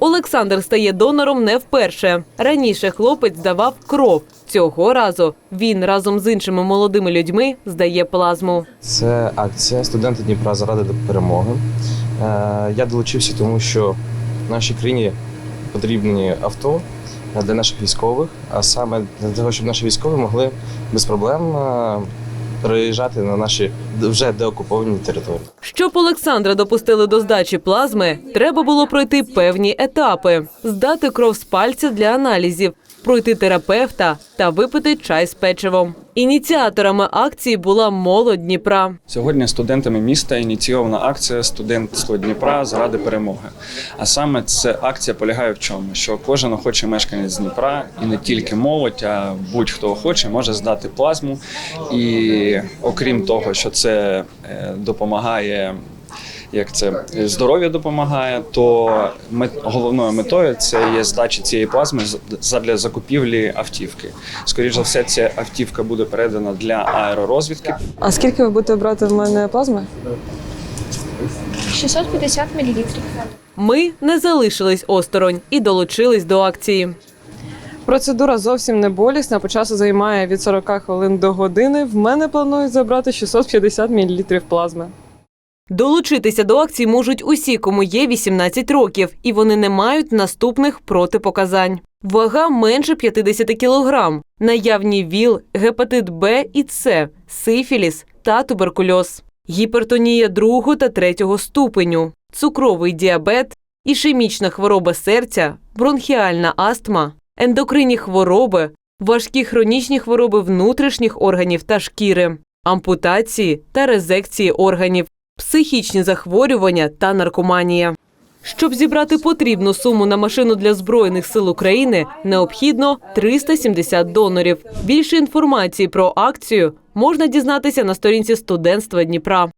Олександр стає донором не вперше. Раніше хлопець здавав кров. Цього разу він разом з іншими молодими людьми здає плазму. Це акція студенти Дніпра заради перемоги. Е, Я долучився, тому що нашій країні потрібні авто для наших військових, а саме для того, щоб наші військові могли без проблем переїжджати на наші вже деокуповані території. Щоб Олександра допустили до здачі плазми, треба було пройти певні етапи: здати кров з пальця для аналізів, пройти терапевта та випити чай з печивом. Ініціаторами акції була молодь Дніпра. Сьогодні студентами міста ініційована акція Студентство Дніпра заради перемоги. А саме ця акція полягає в чому? Що кожен охочий мешканець Дніпра, і не тільки молодь, а будь-хто охоче, може здати плазму. І окрім того, що це е, допомагає. Як це здоров'я допомагає, то мет, головною метою це є здача цієї плазми з- задля закупівлі автівки. Скоріше за все, ця автівка буде передана для аеророзвідки. А скільки ви будете брати в мене плазми? 650 мл. Ми не залишились осторонь і долучились до акції. Процедура зовсім не болісна. По часу займає від 40 хвилин до години. В мене планують забрати 650 мл плазми. Долучитися до акції можуть усі, кому є 18 років, і вони не мають наступних протипоказань. Вага менше 50 кг, наявні ВІЛ, гепатит Б і С, сифіліс та туберкульоз, гіпертонія другого та третього ступеню, цукровий діабет, ішемічна хвороба серця, бронхіальна астма, ендокринні хвороби, важкі хронічні хвороби внутрішніх органів та шкіри, ампутації та резекції органів, психічні захворювання та наркоманія. Щоб зібрати потрібну суму на машину для збройних сил України, необхідно 370 донорів. Більше інформації про акцію можна дізнатися на сторінці студентства Дніпра.